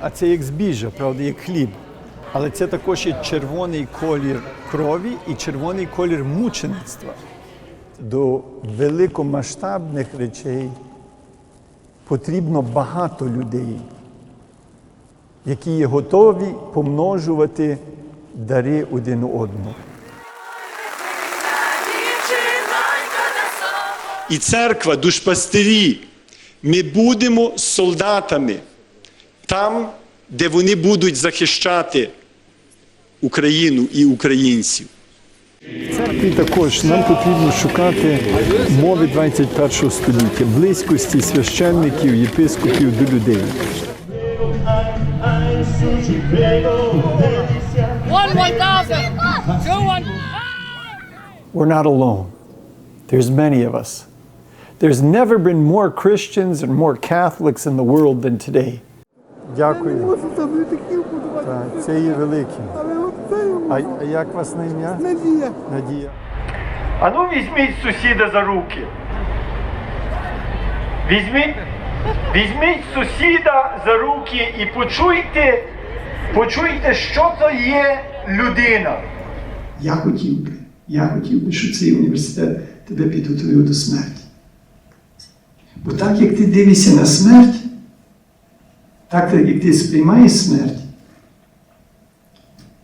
а це як збіжжя, правда, як хліб. Але це також є червоний колір крові і червоний колір мучеництва. До великомасштабних речей потрібно багато людей, які є готові помножувати дари один одному. і церква, душпастирі, ми будемо солдатами там, де вони будуть захищати Україну і українців. Церкві також нам потрібно шукати мови 21 століття, близькості священників, єпископів до людей. We're not alone. There's many of us. There's never been more Christians and more Catholics in the world than today. Дякую. Так, це є велике. А, а як вас на ім'я? Надія. Надія. А ну візьміть сусіда за руки. Візьміть, візьміть сусіда за руки і почуйте, почуйте, що то є людина. Я хотів би, я хотів би, щоб цей університет тебе підготував до смерті. Бо так як ти дивишся на смерть, так як ти сприймаєш смерть,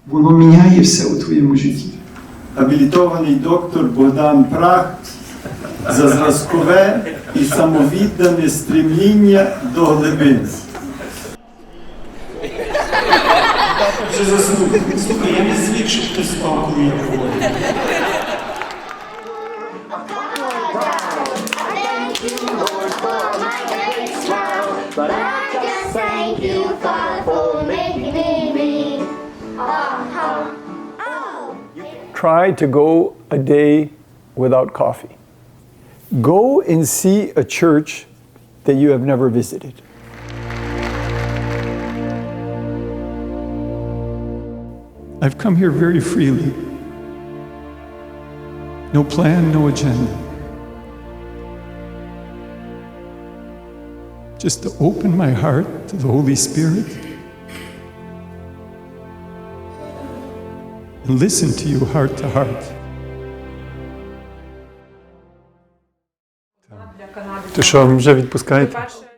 воно міняє все у твоєму житті. Абілітований доктор Богдан Прах за зразкове і самовіддане стремління до глибин. Вже заснув. Слухай, я не звик, щоб хтось спав, коли я говорю. Thank you, Lord, But I just thank you, Father, for making me me. Uh-huh. Oh, oh. Try to go a day without coffee. Go and see a church that you have never visited. I've come here very freely. No plan, no agenda. Just to open my heart to the Holy Spirit and listen to you heart to heart. То що, вже відпускаєте? Перше